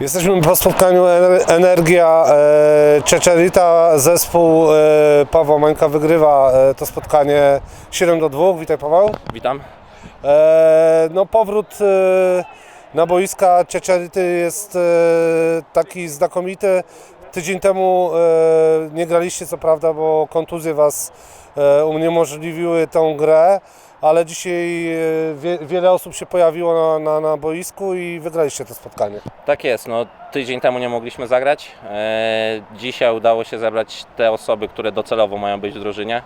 Jesteśmy po spotkaniu Ener- Energia e, Czeczerita. Zespół e, Pawła Mańka wygrywa e, to spotkanie 7 do 2. Witaj Paweł. Witam. No powrót na boiska Czeczerity jest taki znakomity. Tydzień temu nie graliście co prawda, bo kontuzje Was uniemożliwiły tą grę, ale dzisiaj e, wie, wiele osób się pojawiło na, na, na boisku i wygraliście to spotkanie. Tak jest, no tydzień temu nie mogliśmy zagrać. E, dzisiaj udało się zebrać te osoby, które docelowo mają być w drużynie.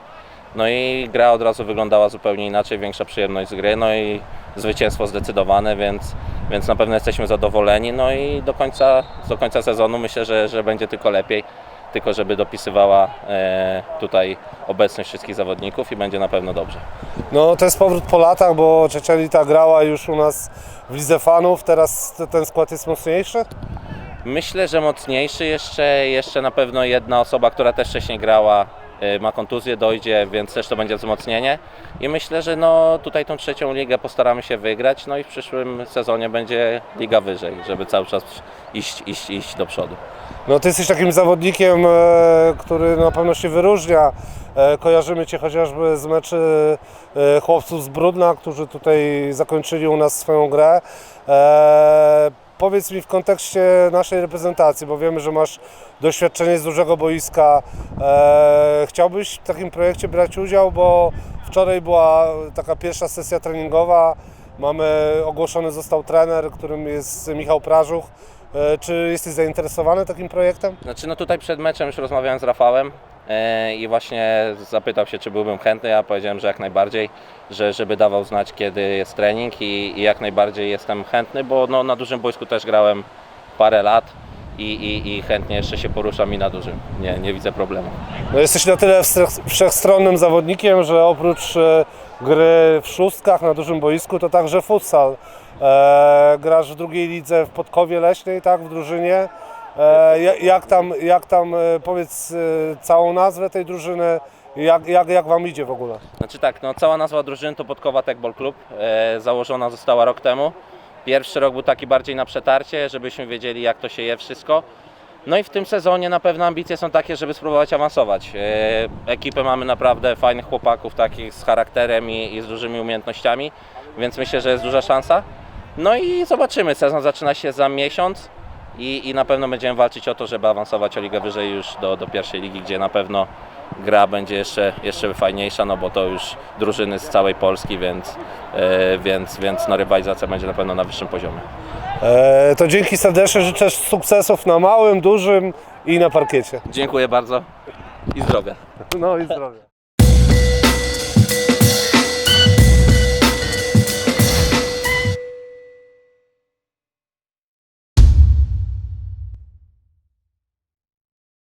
No i gra od razu wyglądała zupełnie inaczej, większa przyjemność z gry, no i zwycięstwo zdecydowane, więc, więc na pewno jesteśmy zadowoleni. No i do końca, do końca sezonu myślę, że, że będzie tylko lepiej, tylko żeby dopisywała e, tutaj obecność wszystkich zawodników i będzie na pewno dobrze. No to jest powrót po latach, bo Czeczelita grała już u nas w Lidze Fanów, teraz te- ten skład jest mocniejszy. Myślę, że mocniejszy jeszcze, jeszcze na pewno jedna osoba, która też wcześniej grała, y, ma kontuzję, dojdzie, więc też to będzie wzmocnienie. I myślę, że no tutaj tą trzecią ligę postaramy się wygrać, no i w przyszłym sezonie będzie liga wyżej, żeby cały czas iść, iść, iść do przodu. No ty jesteś takim zawodnikiem, e, który na pewno się wyróżnia. E, Kojarzymy Cię chociażby z meczy e, chłopców z Brudna, którzy tutaj zakończyli u nas swoją grę. Powiedz mi w kontekście naszej reprezentacji, bo wiemy, że masz doświadczenie z dużego boiska. Chciałbyś w takim projekcie brać udział, bo wczoraj była taka pierwsza sesja treningowa. Mamy ogłoszony został trener, którym jest Michał Prażuch. E, Czy jesteś zainteresowany takim projektem? Znaczy no tutaj przed meczem już rozmawiałem z Rafałem e, i właśnie zapytał się, czy byłbym chętny. Ja powiedziałem, że jak najbardziej, że żeby dawał znać, kiedy jest trening i, i jak najbardziej jestem chętny, bo no, na dużym boisku też grałem parę lat i, i, i chętnie jeszcze się poruszam i na dużym. Nie, nie widzę problemu. No jesteś na tyle wszech- wszechstronnym zawodnikiem, że oprócz e, gry w szóstkach na dużym boisku, to także futsal. E, grasz w drugiej lidze w Podkowie Leśnej, tak, w drużynie. E, ja- jak tam, jak tam e, powiedz e, całą nazwę tej drużyny, jak, jak, jak Wam idzie w ogóle? Znaczy tak, no cała nazwa drużyny to Podkowa Tech Ball Club. E, założona została rok temu. Pierwszy rok był taki bardziej na przetarcie, żebyśmy wiedzieli jak to się je wszystko. No i w tym sezonie na pewno ambicje są takie, żeby spróbować awansować. E, ekipę mamy naprawdę fajnych chłopaków, takich z charakterem i, i z dużymi umiejętnościami, więc myślę, że jest duża szansa. No i zobaczymy, sezon zaczyna się za miesiąc i, i na pewno będziemy walczyć o to, żeby awansować o ligę wyżej już do, do pierwszej ligi, gdzie na pewno gra będzie jeszcze, jeszcze fajniejsza, no bo to już drużyny z całej Polski, więc, e, więc, więc no rywalizacja będzie na pewno na wyższym poziomie. E, to dzięki serdecznie, życzę sukcesów na małym, dużym i na parkiecie. Dziękuję bardzo i zdrowia. No i zdrowia.